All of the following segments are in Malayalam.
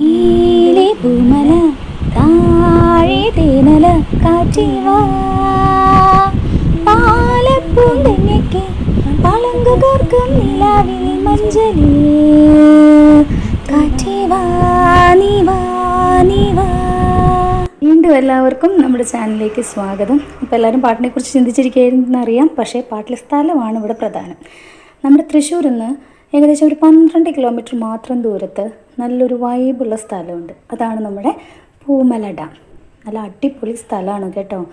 നീലെ പൂമല താഴെ തേനല കാറ്റിവാ പാലപ്പൂന്തങ്ങയ്ക്ക് പളങ്കുകർക്കും നിലാവിൽ മഞ്ചലിൽ കാറ്റിവാ വീണ്ടും എല്ലാവർക്കും നമ്മുടെ ചാനലിലേക്ക് സ്വാഗതം. അപ്പോൾ എല്ലാവരും പാട്ടിനെ കുറിച്ച് ചിന്തിച്ചിരിക്കുകയായിരുന്നു അറിയാം പക്ഷേ പാട്ടിലെ സ്ഥലമാണ് ഇവിടെ പ്രധാനം. നമ്മുടെ തൃശ്ശൂരിൽ നിന്ന് ഏകദേശം ഒരു പന്ത്രണ്ട് കിലോമീറ്റർ മാത്രം ദൂരത്ത് നല്ലൊരു വൈബുള്ള സ്ഥലമുണ്ട്. അതാണ് നമ്മുടെ പൂമല ഡാം. നല്ല അടിപൊളി സ്ഥലമാണ് കേട്ടോ.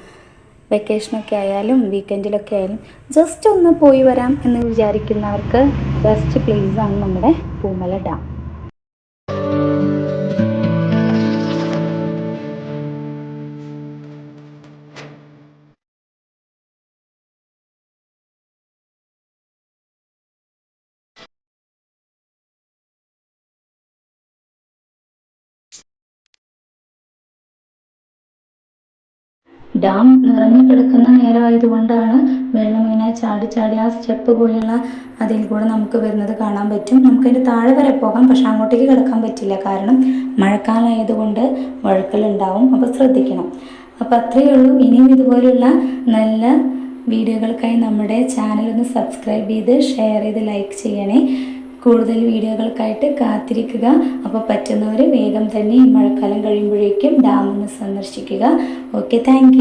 വെക്കേഷനൊക്കെ ആയാലും വീക്കെൻഡിലൊക്കെ ആയാലും ജസ്റ്റ് ഒന്ന് പോയി വരാം എന്ന് വിചാരിക്കുന്നവർക്ക് ബെസ്റ്റ് പ്ലേസാണ് നമ്മുടെ പൂമല ഡാം. ഡാം നിറഞ്ഞു കിടക്കുന്ന നേരമായതുകൊണ്ടാണ് വെള്ളം ഇങ്ങനെ ചാടി ചാടി ആ സ്റ്റെപ്പ് പോലെയുള്ള അതിൽ കൂടെ നമുക്ക് വരുന്നത് കാണാൻ പറ്റും. നമുക്ക് അതിന്റെ താഴെ വരെ പോകാം പക്ഷെ അങ്ങോട്ടേക്ക് കിടക്കാൻ പറ്റില്ല. കാരണം മഴക്കാലമായതുകൊണ്ട് വഴുക്കലുണ്ടാവും. അപ്പോൾ ശ്രദ്ധിക്കണം. അപ്പോൾ അത്രയേ ഉള്ളൂ. ഇനിയും ഇതുപോലുള്ള നല്ല വീഡിയോകൾക്കായി നമ്മുടെ ചാനൽ ഒന്ന് സബ്സ്ക്രൈബ് ചെയ്ത് ഷെയർ ചെയ്ത് ലൈക്ക് ചെയ്യണേ. കൂടുതൽ വീഡിയോകൾക്കായിട്ട് കാത്തിരിക്കുക. അപ്പോൾ പറ്റുന്നവർ വേഗം തന്നെ ഈ മഴക്കാലം കഴിയുമ്പോഴേക്കും ഡാമൊന്ന് സന്ദർശിക്കുക. Okay thank